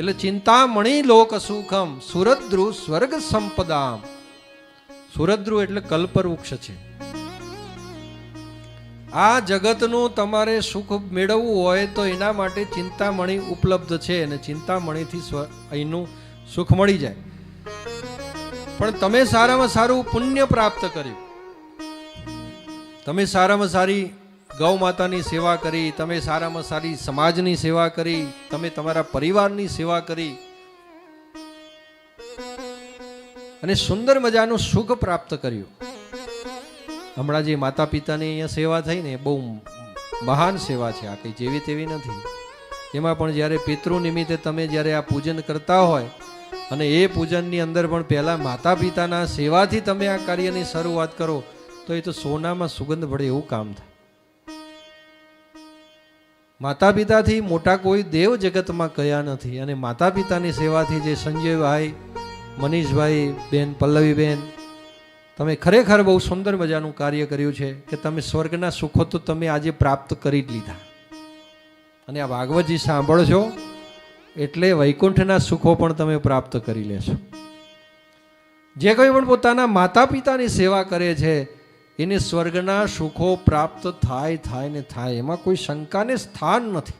એટલે ચિંતામણી લોક સુખમ, સુરદ્રુ સ્વર્ગ સંપદામ. સુરદ્રુ એટલે કલ્પવૃક્ષ છે. આ જગતનું તમારે સુખ મેળવવું હોય તો એના માટે ચિંતામણી ઉપલબ્ધ છે અને ચિંતામણીથી અહીંનું સુખ મળી જાય. પણ તમે સારામાં સારું પુણ્ય પ્રાપ્ત કર્યું. તમે સારામાં સારી ગૌ માતાની સેવા કરી, તમે સારામાં સારી સમાજની સેવા કરી, તમે તમારા પરિવારની સેવા કરી. અને સુંદર મજાનું સુખ પ્રાપ્ત કર્યું. હમણાં જે માતા પિતાની અહીંયા સેવા થઈ ને, બહુ મહાન સેવા છે આ કંઈ જેવી તેવી નથી. એમાં પણ જ્યારે પિતૃ નિમિત્તે તમે જ્યારે આ પૂજન કરતા હોય, અને એ પૂજનની અંદર પણ પહેલાં માતા પિતાના સેવાથી તમે આ કાર્યની શરૂઆત કરો, તો એ તો સોનામાં સુગંધ ભળે એવું કામ થાય. માતા પિતાથી મોટા કોઈ દેવ જગતમાં કયા નથી. અને માતા પિતાની સેવાથી જે સંજયભાઈ, મનીષભાઈ બેન, પલ્લવીબેન, તમે ખરેખર બહુ સુંદર મજાનું કાર્ય કર્યું છે કે તમે સ્વર્ગના સુખો તો તમે આજે પ્રાપ્ત કરી જ લીધા. અને આ ભાગવતજી સાંભળશો, એટલે વૈકુંઠના સુખો પણ તમે પ્રાપ્ત કરી લેશો. જે કોઈ પણ પોતાના માતા પિતાની સેવા કરે છે એને સ્વર્ગના સુખો પ્રાપ્ત થાય થાય ને થાય. એમાં કોઈ શંકાને સ્થાન નથી.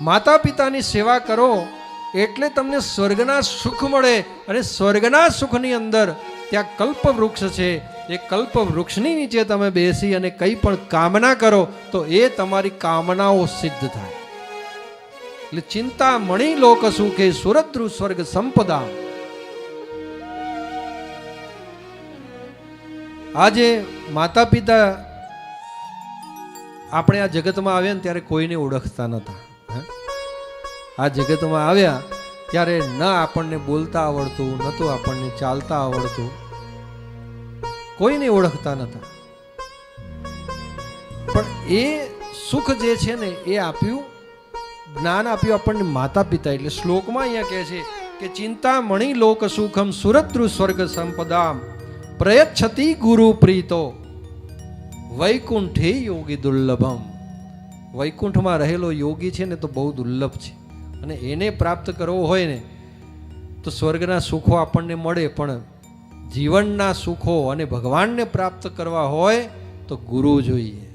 માતા પિતાની સેવા કરો એટલે તમને સ્વર્ગના સુખ મળે અને સ્વર્ગના સુખની અંદર ત્યાં કલ્પ વૃક્ષ છે. એ કલ્પ વૃક્ષની નીચે તમે બેસી અને કંઈ પણ કામના કરો તો એ તમારી કામનાઓ સિદ્ધ થાય. એટલે ચિંતા મણી લોક સુખે સુરદ્રુ સ્વર્ગ સંપદા. આજે માતા પિતા આપણે આ જગતમાં આવ્યા ને ત્યારે કોઈને ઓળખતા નહોતા આ જગતમાં આવ્યા ત્યારે ન આપણને બોલતા આવડતું, ન તો આપણને ચાલતા આવડતું. કોઈને ઓળખતા નહોતા પણ એ સુખ જે છે ને એ આપ્યું, જ્ઞાન આપ્યું આપણને માતા પિતા એટલે શ્લોકમાં અહીંયા કહે છે કે ચિંતામણી લોક સુખમ સુરદ્રુ સ્વર્ગ સંપદામ. પ્રયચ્છતિ ગુરુ પ્રીતો વૈકુંઠે યોગી દુર્લભમ વૈકુંઠમાં રહેલો યોગી છે ને તો બહુ દુર્લભ છે અને એને પ્રાપ્ત કરવો હોય ને તો સ્વર્ગના સુખો આપણને મળે પણ જીવનના સુખો અને ભગવાનને પ્રાપ્ત કરવા હોય તો ગુરુ જોઈએ